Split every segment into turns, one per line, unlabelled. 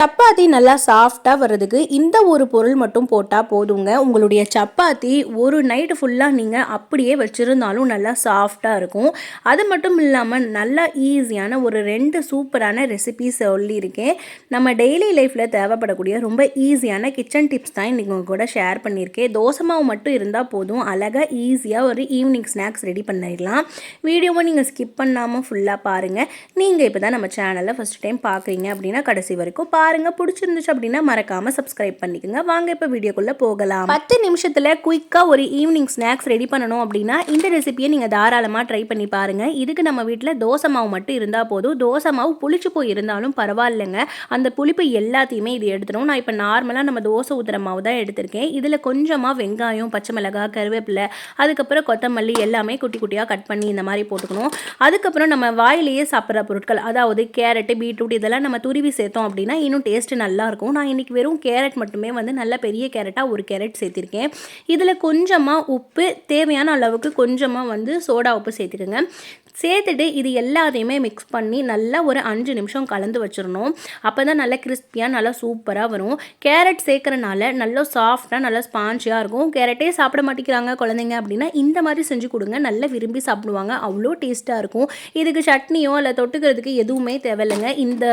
சப்பாத்தி நல்லா சாஃப்டாக வர்றதுக்கு இந்த ஒரு பொருள் மட்டும் போட்டால் போதுங்க. உங்களுடைய சப்பாத்தி ஒரு நைட்டு ஃபுல்லாக நீங்கள் அப்படியே வச்சுருந்தாலும் நல்லா சாஃப்டாக இருக்கும். அது மட்டும் இல்லாமல் நல்லா ஈஸியான ஒரு ரெண்டு சூப்பரான ரெசிபி சொல்லியிருக்கேன். நம்ம டெய்லி லைஃப்பில் தேவைப்படக்கூடிய ரொம்ப ஈஸியான கிச்சன் டிப்ஸ் தான் இன்றைக்கி கூட ஷேர் பண்ணியிருக்கேன். தோசை மாவு மட்டும் இருந்தால் போதும். அழகாக ஈஸியாக ஒரு ஈவினிங் ஸ்நாக்ஸ் ரெடி பண்ணிடலாம். வீடியோவை நீங்கள் ஸ்கிப் பண்ணாமல் ஃபுல்லாக பாருங்கள் நீங்கள் இப்போ தான் நம்ம சேனலை ஃபஸ்ட் டைம் பார்க்குறீங்க அப்படின்னா கடைசி வரைக்கும் பாருங்கள் பிடிச்சிருந்துச்சு அப்படின்னா மறக்காமல் சப்ஸ்கிரைப் பண்ணிக்கோங்க. வாங்க இப்போ வீடியோக்குள்ளே போகலாம். பத்து நிமிஷத்தில் குயிக்காக ஒரு ஈவினிங் ஸ்நாக்ஸ் ரெடி பண்ணணும் அப்படின்னா இந்த ரெசிபியை நீங்கள் தாராளமாக ட்ரை பண்ணி பாருங்கள் இதுக்கு நம்ம வீட்டில் தோசை மாவு மட்டும் இருந்தால் போதும். தோசை மாவு புளிச்சு போய் இருந்தாலும் பரவாயில்லைங்க. அந்த புளிப்பு எல்லாத்தையுமே இது எடுத்துடும் நான் இப்போ நார்மலாக நம்ம தோசை ஊற்றுற மாவு தான் எடுத்திருக்கேன். இதில் கொஞ்சமாக வெங்காயம் பச்சை மிளகாய் கருவேப்பிலை அதுக்கப்புறம் கொத்தமல்லி எல்லாமே குட்டி குட்டியாக கட் பண்ணி இந்த மாதிரி போட்டுக்கணும். அதுக்கப்புறம் நம்ம வாயிலேயே சாப்பிட்ற பொருட்கள் அதாவது கேரட்டு பீட்ரூட் இதெல்லாம் நம்ம துருவி சேர்த்தோம் அப்படின்னா இன்னும் டேஸ்ட்டு நல்லாயிருக்கும் நான் இன்றைக்கி வெறும் கேரட் மட்டுமே வந்து நல்ல பெரிய கேரட்டாக ஒரு கேரட் சேர்த்திருக்கேன். இதில் கொஞ்சமாக உப்பு தேவையான அளவுக்கு கொஞ்சமாக வந்து சோடா உப்பு சேர்த்துக்கோங்க சேர்த்துட்டு இது எல்லாத்தையுமே மிக்ஸ் பண்ணி நல்லா ஒரு அஞ்சு நிமிஷம் கலந்து வச்சிடணும். அப்போ தான் நல்லா கிறிஸ்பியாக நல்லா சூப்பராக வரும். கேரட் சேர்க்குறனால நல்லா சாஃப்டாக நல்லா ஸ்பான்ச்சியாக இருக்கும். கேரட்டே சாப்பிட மாட்டேங்கிறாங்க குழந்தைங்க அப்படின்னா இந்த மாதிரி செஞ்சு கொடுங்க. நல்லா விரும்பி சாப்பிடுவாங்க. அவ்வளோ டேஸ்ட்டாக இருக்கும். இதுக்கு சட்னியோ இல்லை தொட்டுக்கிறதுக்கு எதுவுமே தேவையில்லைங்க. இந்த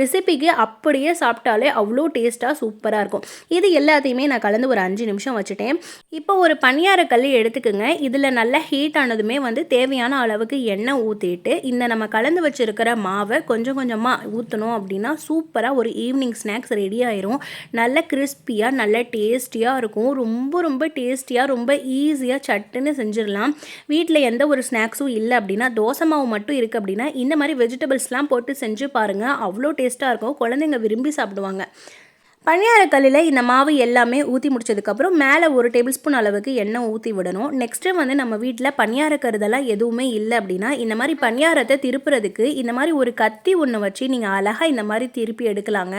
ரெசிபிக்கு அப்படியே சாப்பிட்டாலே அவ்வளோ டேஸ்ட்டாக சூப்பராக இருக்கும். இது எல்லாத்தையுமே நான் கலந்து ஒரு அஞ்சு நிமிஷம் வச்சுட்டேன். இப்போ ஒரு பணியாரக்கல் எடுத்துக்கோங்க. இதில் நல்லா ஹீட் ஆனதுமே வந்து தேவையான அளவுக்கு எண்ணெய் ஊற்றிட்டு இந்த நம்ம கலந்து வச்சுருக்கிற மாவை கொஞ்சம் கொஞ்சமாக ஊற்றணும் அப்படின்னா சூப்பராக ஒரு ஈவினிங் ஸ்நாக்ஸ் ரெடி ஆயிரும். நல்ல கிறிஸ்பியாக நல்ல டேஸ்டியாக இருக்கும். ரொம்ப ரொம்ப டேஸ்டியாக ரொம்ப ஈஸியாக சட்டுன்னு செஞ்சிடலாம். வீட்டில் எந்த ஒரு ஸ்நாக்ஸும் இல்லை அப்படின்னா தோசை மாவு மட்டும் இருக்குது அப்படின்னா இந்த மாதிரி வெஜிடபிள்ஸ்லாம் போட்டு செஞ்சு பாருங்கள் அவ்வளோ டேஸ்ட்டாக இருக்கும். குழந்தைங்க விரும்பி சாப்பிடுவாங்க. பணியாரக்கல்லில் இந்த மாவு எல்லாமே ஊற்றி முடிச்சதுக்கப்புறம் மேலே ஒரு டேபிள் ஸ்பூன் அளவுக்கு எண்ணெய் ஊற்றி விடணும். நெக்ஸ்ட்டு வந்து நம்ம வீட்டில் பணியார கருதெல்லாம் எதுவுமே இல்லை அப்படின்னா இந்த மாதிரி பணியாரத்தை திருப்புறதுக்கு இந்த மாதிரி ஒரு கத்தி ஒன்று வச்சு நீங்கள் அழகாக இந்த மாதிரி திருப்பி எடுக்கலாங்க.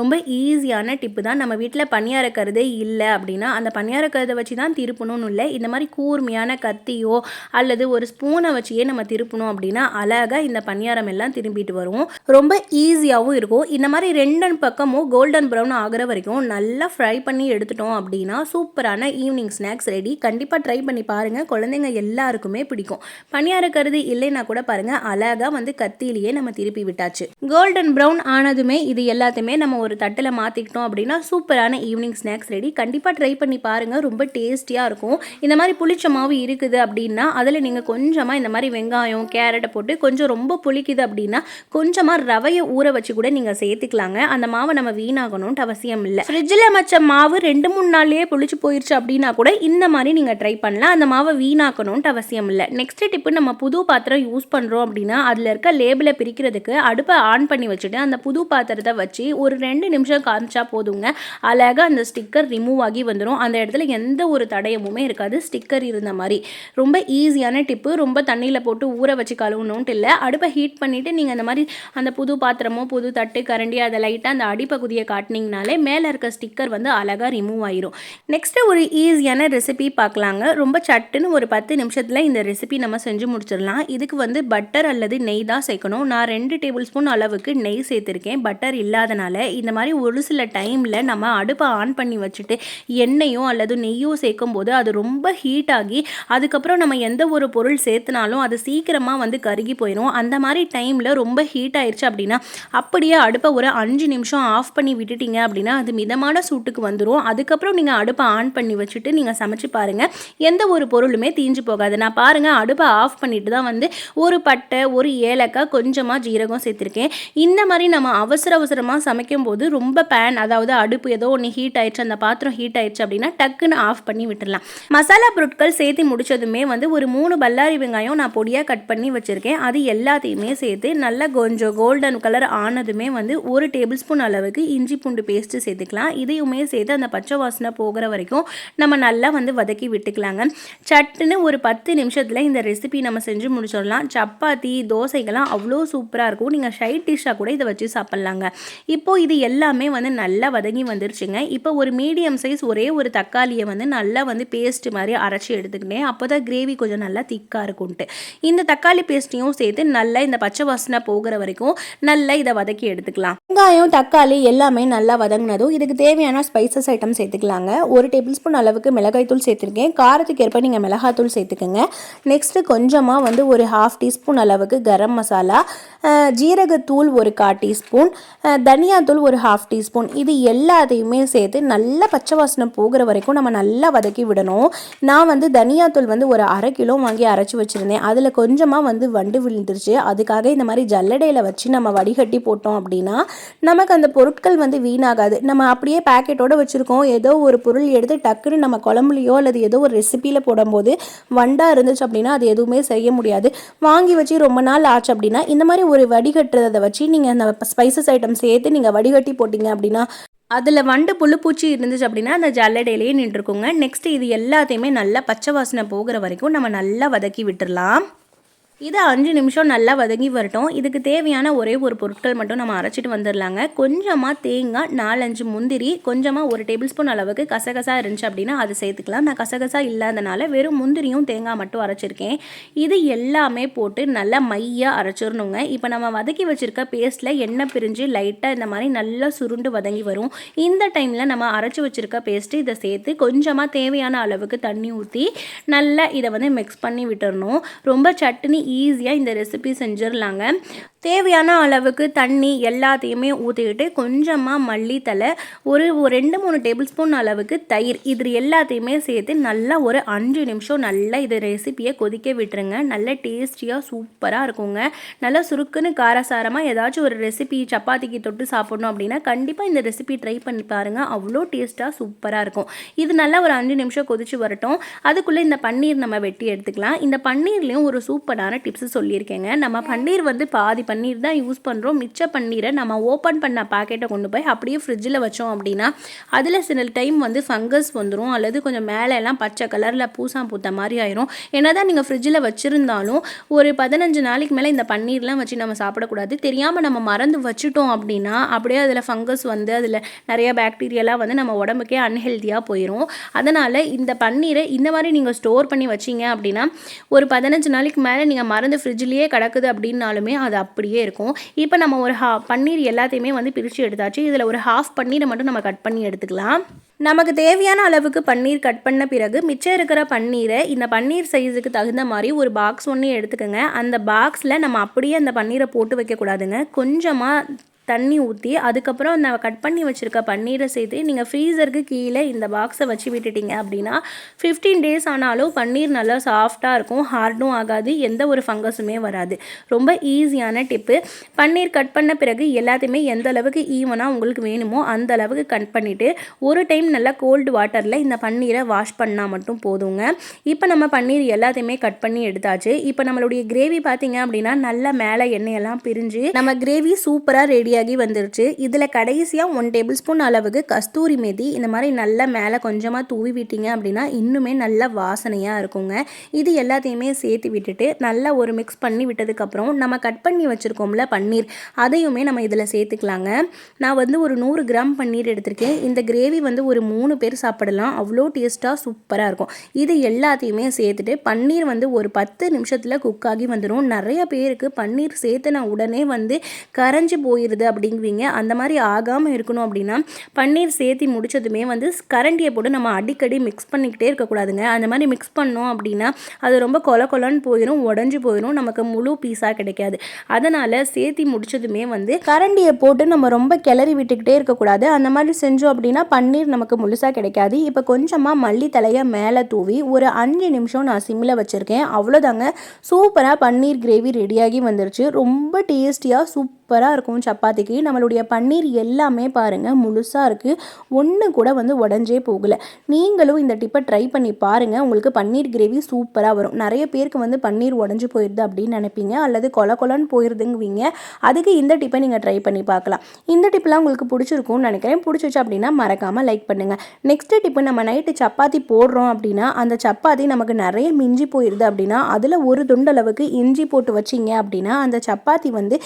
ரொம்ப ஈஸியான டிப்பு தான். நம்ம வீட்டில் பணியார கருதே இல்லை அப்படின்னா அந்த பணியார கருதை வச்சு தான் திருப்பணும்னு இல்லை. இந்த மாதிரி கூர்மையான கத்தியோ அல்லது ஒரு ஸ்பூனை வச்சியே நம்ம திருப்பணும் அப்படின்னா அழகாக இந்த பணியாரம் எல்லாம் திரும்பிட்டு வரும். ரொம்ப ஈஸியாகவும் இருக்கும். இந்த மாதிரி ரெண்டு பக்கமும் கோல்டன் ப்ரௌன் ஆகிற வரைக்கும் நல்லா ஃப்ரை பண்ணி எடுத்துட்டோம் அப்படின்னா சூப்பரான ஈவினிங் ஸ்நாக்ஸ் ரெடி கண்டிப்பாக ட்ரை பண்ணி பாருங்கள் குழந்தைங்க எல்லாருக்குமே பிடிக்கும். பணியார கருது இல்லைன்னா கூட பாருங்கள் அழகாக வந்து கத்தியிலேயே நம்ம திருப்பி விட்டாச்சு. கோல்டன் ப்ரௌன் ஆனதுமே இது எல்லாத்தையுமே நம்ம ஒரு தட்டில் மாற்றிக்கிட்டோம் அப்படின்னா சூப்பரான ஈவினிங் ஸ்நாக்ஸ் ரெடி கண்டிப்பாக ட்ரை பண்ணி பாருங்கள் ரொம்ப டேஸ்டியாக இருக்கும். இந்த மாதிரி புளிச்ச மாவு இருக்குது அப்படின்னா அதில் நீங்கள் கொஞ்சமாக இந்த மாதிரி வெங்காயம் கேரட்டை போட்டு கொஞ்சம் ரொம்ப புளிக்குது அப்படின்னா கொஞ்சமாக ரவையை ஊற வச்சு கூட நீங்கள் சேர்த்துக்கலாங்க. அந்த மாவை நம்ம வீணாகணும் டவர் அவசியம் இல்லை ஃப்ரிட்ஜில் மச்ச மாவு ரெண்டு மூணு நாள்லேயே புளிச்சு போயிடுச்சு அப்படின்னா கூட இந்த மாதிரி நீங்கள் ட்ரை பண்ணலாம். அந்த மாவை வீணாக்கணும்ட்டு அவசியம் இல்லை நெக்ஸ்ட் டிப்பு நம்ம புது பாத்திரம் யூஸ் பண்ணுறோம் அப்படின்னா அதில் இருக்க லேபிளை பிரிக்கிறதுக்கு அடுப்பை ஆன் பண்ணி வச்சுட்டு அந்த புது பாத்திரத்தை வச்சு ஒரு ரெண்டு நிமிஷம் காமிச்சா போதுங்க. அழகாக அந்த ஸ்டிக்கர் ரிமூவ் ஆகி வந்துடும் அந்த இடத்துல எந்த ஒரு தடயமுமே இருக்காது. ஸ்டிக்கர் இருந்த மாதிரி. ரொம்ப ஈஸியான டிப்பு ரொம்ப தண்ணியில் போட்டு ஊற வச்சு கழுவணுன்ட்டு இல்லை. அடுப்பை ஹீட் பண்ணிவிட்டு நீங்கள் அந்த மாதிரி அந்த புது பாத்திரமோ புது தட்டு கரண்டி அதை லைட்டாக அந்த அடிப்பகுதியை காட்டினீங்கன்னா காட்டினீங்கனாலே மேலே இருக்க ஸ்டிக்கர் வந்து அழகாக ரிமூவ் ஆயிரும். நெக்ஸ்ட்டு ஒரு ஈஸியான ரெசிபி பார்க்கலாங்க ரொம்ப சட்டுன்னு ஒரு பத்து நிமிஷத்தில் இந்த ரெசிபி நம்ம செஞ்சு முடிச்சிடலாம். இதுக்கு வந்து பட்டர் அல்லது நெய் தான் சேர்க்கணும். நான் ரெண்டு டேபிள் ஸ்பூன் அளவுக்கு நெய் சேர்த்துருக்கேன். பட்டர் இல்லாதனால இந்த மாதிரி ஒரு சில டைமில் நம்ம அடுப்பை ஆன் பண்ணி வச்சுட்டு எண்ணெயோ அல்லது நெய்யோ சேர்க்கும் போது அது ரொம்ப ஹீட் ஆகி அதுக்கப்புறம் நம்ம எந்த ஒரு பொருள் சேர்த்துனாலும் அது சீக்கிரமாக வந்து கருகி போயிடும் அந்த மாதிரி டைமில் ரொம்ப ஹீட் ஆயிடுச்சு அப்படின்னா அப்படியே அடுப்பை ஒரு அஞ்சு நிமிஷம் ஆஃப் பண்ணி விட்டுட்டீங்க அப்படின்னா அது மிதமான சூட்டுக்கு வந்துடும் அதுக்கப்புறம் நீங்கள் அடுப்பை ஆன் பண்ணி வச்சுட்டு நீங்கள் சமைச்சு பாருங்கள் எந்த ஒரு பொருளுமே தீஞ்சு போகாது. நான் பாருங்கள் அடுப்பை ஆஃப் பண்ணிட்டு தான் வந்து ஒரு பட்டை ஒரு ஏலக்காய் கொஞ்சமாக ஜீரகம் சேர்த்துருக்கேன். இந்த மாதிரி நம்ம அவசர அவசரமாக சமைக்கும் போது ரொம்ப பேன் அதாவது அடுப்பு ஏதோ ஒன்று ஹீட் ஆயிடுச்சு அந்த பாத்திரம் ஹீட் ஆயிடுச்சு அப்படின்னா டக்குன்னு ஆஃப் பண்ணி விட்டுடலாம் மசாலா பொருட்கள் சேர்த்து முடிச்சதுமே வந்து ஒரு மூணு பல்லாரி வெங்காயம் நான் பொடியாக கட் பண்ணி வச்சுருக்கேன். அது எல்லாத்தையுமே சேர்த்து நல்லா கொஞ்சம் கோல்டன் கலர் ஆனதுமே வந்து ஒரு டேபிள் ஸ்பூன் அளவுக்கு இஞ்சி பூண்டு பேஸ்ட் பேஸ்ட்டு சேர்த்துக்கலாம். இதையுமே சேர்த்து அந்த பச்சை வாசனை போகிற வரைக்கும் நம்ம நல்லா வந்து வதக்கி விட்டுக்கலாங்க. சட்டுன்னு ஒரு பத்து நிமிஷத்தில் இந்த ரெசிபி நம்ம செஞ்சு முடிச்சிடலாம். சப்பாத்தி தோசைகள்லாம் அவ்வளோ சூப்பராக இருக்கும். நீங்கள் ஷைட் டிஷ்ஷாக கூட இதை வச்சு சாப்பிட்லாங்க. இப்போ இது எல்லாமே வந்து நல்லா வதங்கி வந்துருச்சுங்க. இப்போ ஒரு மீடியம் சைஸ் ஒரே ஒரு தக்காளியை வந்து நல்லா வந்து பேஸ்ட் மாதிரி அரைச்சி எடுத்துக்கிட்டேன். அப்போ தான் கிரேவி கொஞ்சம் நல்லா திக்காக இருக்கும்ட்டு இந்த தக்காளி பேஸ்ட்டையும் சேர்த்து நல்லா இந்த பச்சை வாசனை போகிற வரைக்கும் நல்லா இதை வதக்கி எடுத்துக்கலாம். வெங்காயம் தக்காளி எல்லாமே நல்லா வதங்கினதும் இதுக்கு தேவையான ஸ்பைசஸ் ஐட்டம் சேர்த்துக்கலாங்க. ஒரு டேபிள் ஸ்பூன் அளவுக்கு மிளகாய் தூள் சேர்த்துருக்கேன். காரத்துக்கு ஏற்ப நீங்கள் மிளகாத்தூள் சேர்த்துக்கோங்க. நெக்ஸ்ட்டு கொஞ்சமாக வந்து ஒரு ஹாஃப் டீஸ்பூன் அளவுக்கு கரம் மசாலா ஜீரகத்தூள் ஒரு கால் டீஸ்பூன் தனியாத்தூள் ஒரு ஹாஃப் டீஸ்பூன் இது எல்லாத்தையுமே சேர்த்து நல்லா பச்சை வாசனை போகிற வரைக்கும் நம்ம நல்லா வதக்கி விடணும். நான் வந்து தனியாத்தூள் வந்து ஒரு அரை கிலோ வாங்கி அரைச்சி வச்சுருந்தேன். அதில் கொஞ்சமாக வந்து வண்டு விழுந்துருச்சு. அதுக்காக இந்த மாதிரி ஜல்லடையில் வச்சு நம்ம வடிகட்டி போட்டோம் அப்படின்னா நமக்கு அந்த பொருட்கள் வந்து வீணாக வீணாகாது நம்ம அப்படியே பேக்கெட்டோடு வச்சுருக்கோம். ஏதோ ஒரு பொருள் எடுத்து டக்குன்னு நம்ம குழம்புலையோ அல்லது ஏதோ ஒரு ரெசிப்பியில் போடும்போது வண்டாக இருந்துச்சு அப்படின்னா அது எதுவுமே செய்ய முடியாது. வாங்கி வச்சு ரொம்ப நாள் ஆச்சு அப்படின்னா இந்த மாதிரி ஒரு வடிகட்டுறதை வச்சு நீங்கள் அந்த ஸ்பைசஸ் ஐட்டம் சேர்த்து நீங்கள் வடிகட்டி போட்டிங்க அப்படின்னா அதில் வண்டு புழுப்பூச்சி இருந்துச்சு அப்படின்னா அந்த ஜல்லடையிலேயே நின்றுக்குங்க. நெக்ஸ்ட் இது எல்லாத்தையுமே நல்லா பச்சை வாசனை போகிற வரைக்கும் நம்ம நல்லா வதக்கி விட்டுடலாம் இது அஞ்சு நிமிஷம் நல்லா வதங்கி வரட்டும். இதுக்கு தேவையான ஒரே ஒரு பொருட்கள் மட்டும் நம்ம அரைச்சிட்டு வந்துடலாங்க கொஞ்சமாக தேங்காய் நாலஞ்சு முந்திரி கொஞ்சமாக ஒரு டேபிள் ஸ்பூன் அளவுக்கு கசகசா இருந்துச்சு அப்படின்னா அது சேர்த்துக்கலாம். நான் கசகசா இல்லாதனால வெறும் முந்திரியும் தேங்காய் மட்டும் அரைச்சிருக்கேன். இது எல்லாமே போட்டு நல்லா மையாக அரைச்சிடணுங்க இப்போ நம்ம வதக்கி வச்சுருக்க பேஸ்ட்டில் எண்ணெய் பிரிஞ்சு லைட்டாக இந்த மாதிரி நல்லா சுருண்டு வதங்கி வரும். இந்த டைமில் நம்ம அரைச்சி வச்சுருக்க பேஸ்ட்டு இதை சேர்த்து கொஞ்சமாக தேவையான அளவுக்கு தண்ணி ஊற்றி நல்லா இதை வந்து மிக்ஸ் பண்ணி விட்டுறணும் ரொம்ப சட்னி ஈஸியாக இந்த ரெசிபி செஞ்சிடலாங்க தேவையான அளவுக்கு தண்ணி எல்லாத்தையுமே ஊற்றிக்கிட்டு கொஞ்சமாக மல்லித்தலை ஒரு ரெண்டு மூணு டேபிள் ஸ்பூன் அளவுக்கு தயிர் இது எல்லாத்தையுமே சேர்த்து நல்லா ஒரு அஞ்சு நிமிஷம் நல்லா இது ரெசிபியை கொதிக்க விட்டுருங்க. நல்ல டேஸ்டியாக சூப்பராக இருக்குங்க. நல்லா சுருக்குன்னு காரசாரமாக ஏதாச்சும் ஒரு ரெசிபி சப்பாத்திக்கு தொட்டு சாப்பிடணும் அப்படின்னா கண்டிப்பாக இந்த ரெசிபி ட்ரை பண்ணி பாருங்கள் அவ்வளோ டேஸ்ட்டாக சூப்பராக இருக்கும். இது நல்லா ஒரு அஞ்சு நிமிஷம் கொதிச்சு வரட்டும். அதுக்குள்ளே இந்த பன்னீர் நம்ம வெட்டி எடுத்துக்கலாம். இந்த பன்னீர்லேயும் ஒரு சூப்பரான டிப்ஸ் சொல்லியிருக்கேங்க. நம்ம பன்னீர் வந்து பாதி பன்னீர் தான் யூஸ் பண்ணுறோம் மிச்ச பன்னீரை நம்ம ஓப்பன் பண்ண பாக்கெட்டை கொண்டு போய் அப்படியே ஃப்ரிட்ஜில் வச்சோம் அப்படின்னா அதில் சில டைம் வந்து ஃபங்கஸ் வந்துடும் அல்லது கொஞ்சம் மேலே எல்லாம் பச்சை கலரில் பூசா பூத்த மாதிரி ஆயிரும். என்னதான் நீங்கள் ஃப்ரிட்ஜில் வச்சுருந்தாலும் ஒரு பதினஞ்சு நாளைக்கு மேலே இந்த பன்னீர்லாம் வச்சு நம்ம சாப்பிடக்கூடாது. தெரியாமல் நம்ம மறந்து வச்சுட்டோம் அப்படின்னா அப்படியே அதில் ஃபங்கஸ் வந்து அதில் நிறைய பாக்டீரியாலாம் வந்து நம்ம உடம்புக்கே அன்ஹெல்த்தியாக போயிடும் அதனால் இந்த பன்னீரை இந்த மாதிரி நீங்கள் ஸ்டோர் பண்ணி வச்சீங்க அப்படின்னா ஒரு பதினஞ்சு நாளைக்கு மேலே நீங்கள் மறந்து ஃப்ரிட்ஜ்லேயே கிடக்குது அப்படின்னாலுமே அது அப்படியே இருக்கும். இப்போ நம்ம ஒரு ஹா பன்னீர் எல்லாத்தையுமே வந்து பிரித்து எடுத்தாச்சு. இதில் ஒரு ஹாஃப் பன்னீரை மட்டும் நம்ம கட் பண்ணி எடுத்துக்கலாம். நமக்கு தேவையான அளவுக்கு பன்னீர் கட் பண்ண பிறகு மிச்சம் இருக்கிற பன்னீரை இந்த பன்னீர் சைஸுக்கு தகுந்த மாதிரி ஒரு பாக்ஸ் ஒன்று எடுத்துக்கோங்க. அந்த பாக்ஸில் நம்ம அப்படியே அந்த பன்னீரை போட்டு வைக்கக்கூடாதுங்க. கொஞ்சமாக தண்ணி ஊற்றி அதுக்கப்புறம் நான் கட் பண்ணி வச்சுருக்க பன்னீரை சேர்த்து நீங்கள் ஃப்ரீசருக்கு கீழே இந்த பாக்ஸை வச்சு விட்டுட்டீங்க அப்படின்னா ஃபிஃப்டீன் டேஸ் ஆனாலும் பன்னீர் நல்லா சாஃப்டாக இருக்கும் ஹார்டும் ஆகாது எந்த ஒரு ஃபங்கஸுமே வராது. ரொம்ப ஈஸியான டிப்பு பன்னீர் கட் பண்ண பிறகு எல்லாத்தையுமே எந்த அளவுக்கு ஈவனாக உங்களுக்கு வேணுமோ அந்த அளவுக்கு கட் பண்ணிவிட்டு ஒரு டைம் நல்லா கோல்டு வாட்டரில் இந்த பன்னீரை வாஷ் பண்ணால் மட்டும் போதுங்க. இப்போ நம்ம பன்னீர் எல்லாத்தையுமே கட் பண்ணி எடுத்தாச்சு. இப்போ நம்மளுடைய கிரேவி பார்த்தீங்க அப்படின்னா நல்லா மேலே எண்ணெயெல்லாம் பிரிஞ்சு நம்ம கிரேவி சூப்பராக ரெடி ரெடியாகி வந்துருச்சு. இதில் கடைசியாக ஒன் டேபிள் ஸ்பூன் அளவுக்கு கஸ்தூரி மேதி இந்த மாதிரி நல்லா மேலே கொஞ்சமாக தூவி விட்டீங்க அப்படின்னா இன்னுமே நல்ல வாசனையாக இருக்குங்க. இது எல்லாத்தையுமே சேர்த்து விட்டுட்டு நல்லா ஒரு மிக்ஸ் பண்ணி விட்டதுக்கப்புறம் நம்ம கட் பண்ணி வச்சுருக்கோம்ல பன்னீர் அதையுமே நம்ம இதில் சேர்த்துக்கலாங்க. நான் வந்து ஒரு நூறு கிராம் பன்னீர் எடுத்திருக்கேன். இந்த கிரேவி வந்து ஒரு மூணு பேர் சாப்பிடலாம். அவ்வளோ டேஸ்ட்டாக சூப்பராக இருக்கும். இது எல்லாத்தையுமே சேர்த்துட்டு பன்னீர் வந்து ஒரு பத்து நிமிஷத்தில் குக் ஆகி வந்துடும் நிறைய பேருக்கு பன்னீர் சேர்த்துன உடனே வந்து கரைஞ்சி போயிடுது அப்படிங்குவீங்க. அந்த மாதிரி ஆகாமல் இருக்கணும் அப்படின்னா பன்னீர் சேர்த்தி முடிச்சதுமே வந்து கரண்டியை போட்டு நம்ம அடிக்கடி மிக்ஸ் பண்ணிக்கிட்டே இருக்கக்கூடாதுங்க. அந்த மாதிரி மிக்ஸ் பண்ணோம் அப்படின்னா அது ரொம்ப கொல கொலன்னு போயிடும் உடஞ்சி போயிடும் நமக்கு முழு பீஸாக கிடைக்காது. அதனால் சேர்த்தி முடிச்சதுமே வந்து கரண்டியை போட்டு நம்ம ரொம்ப கிளறி விட்டுக்கிட்டே இருக்கக்கூடாது. அந்த மாதிரி செஞ்சோம் அப்படின்னா பன்னீர் நமக்கு முழுசாக கிடைக்காது. இப்போ கொஞ்சமாக மல்லி தலையை மேலே தூவி ஒரு அஞ்சு நிமிஷம் நான் சிம்மில் வச்சுருக்கேன். அவ்வளோதாங்க சூப்பராக பன்னீர் கிரேவி ரெடியாகி வந்துருச்சு. ரொம்ப டேஸ்டியாக சூப்பர் சூப்பராக இருக்கும் சப்பாத்திக்கு. நம்மளுடைய பன்னீர் எல்லாமே பாருங்கள் முழுசாக இருக்குது ஒன்று கூட வந்து உடஞ்சே போகலை. நீங்களும் இந்த டிப்பை ட்ரை பண்ணி பாருங்கள் உங்களுக்கு பன்னீர் கிரேவி சூப்பராக வரும். நிறைய பேருக்கு வந்து பன்னீர் உடஞ்சி போயிடுது அப்படின்னு நினைப்பீங்க. அல்லது கொல கொலன்னு போயிருதுங்குவீங்க. அதுக்கு இந்த டிப்பை நீங்கள் ட்ரை பண்ணி பார்க்கலாம். இந்த டிப்லாம் உங்களுக்கு பிடிச்சிருக்கும்னு நினைக்கிறேன். பிடிச்சிச்சு அப்படின்னா மறக்காமல் லைக் பண்ணுங்கள் நெக்ஸ்ட் டிப்பு நம்ம நைட்டு சப்பாத்தி போடுறோம் அப்படின்னா அந்த சப்பாத்தி நமக்கு நிறைய மிஞ்சி போயிடுது அப்படின்னா அதில் ஒரு துண்டளவுக்கு இஞ்சி போட்டு வச்சிங்க அப்படின்னா அந்த சப்பாத்தி வந்து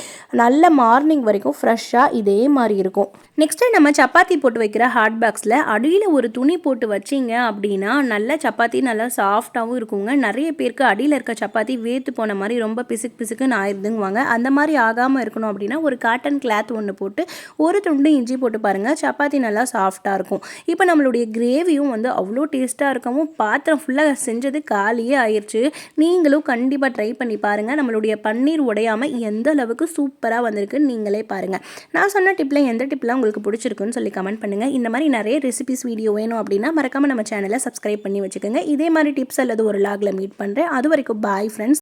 நல்ல மார்னிங் வரைக்கும் ஃப்ரெஷ்ஷாக இதே மாதிரி இருக்கும். நெக்ஸ்ட்டு நம்ம சப்பாத்தி போட்டு வைக்கிற ஹாட் பாக்ஸில் அடியில் ஒரு துணி போட்டு வச்சிங்க அப்படின்னா நல்ல சப்பாத்தி நல்லா சாஃப்டாகவும் இருக்குங்க. நிறைய பேருக்கு அடியில் இருக்க சப்பாத்தி வேத்து போன மாதிரி ரொம்ப பிசுக்கு பிசுக்குன்னு ஆயிடுதுங்குவாங்க அந்த மாதிரி ஆகாமல் இருக்கணும் அப்படின்னா ஒரு காட்டன் கிளாத் ஒன்று போட்டு ஒரு துண்டு இஞ்சி போட்டு பாருங்கள் சப்பாத்தி நல்லா சாஃப்டாக இருக்கும். இப்போ நம்மளுடைய கிரேவியும் வந்து அவ்வளோ டேஸ்ட்டாக இருக்கவும் பாத்திரம் ஃபுல்லாக செஞ்சது காலியே ஆயிடுச்சு நீங்களும் கண்டிப்பாக ட்ரை பண்ணி பாருங்கள் நம்மளுடைய பன்னீர் உடையாமல் எந்த அளவுக்கு சூப்பராக இருக்குன்னு நீங்களே பாருங்கள் நான் சொன்ன டிப்பில் எந்த டிப்லாம் உங்களுக்கு பிடிச்சிருக்குன்னு சொல்லி கமெண்ட் பண்ணுங்கள் இந்த மாதிரி நிறைய ரெசிபிஸ் வீடியோ வேணும் அப்படின்னா மறக்காமல் நம்ம சேனலை சப்ஸ்கிரைப் பண்ணி வச்சுக்கோங்க. இதே மாதிரி டிப்ஸ் அல்லது ஒரு லாகில் மீட் பண்ணுறேன் அது வரைக்கும் பாய் ஃப்ரெண்ட்ஸ்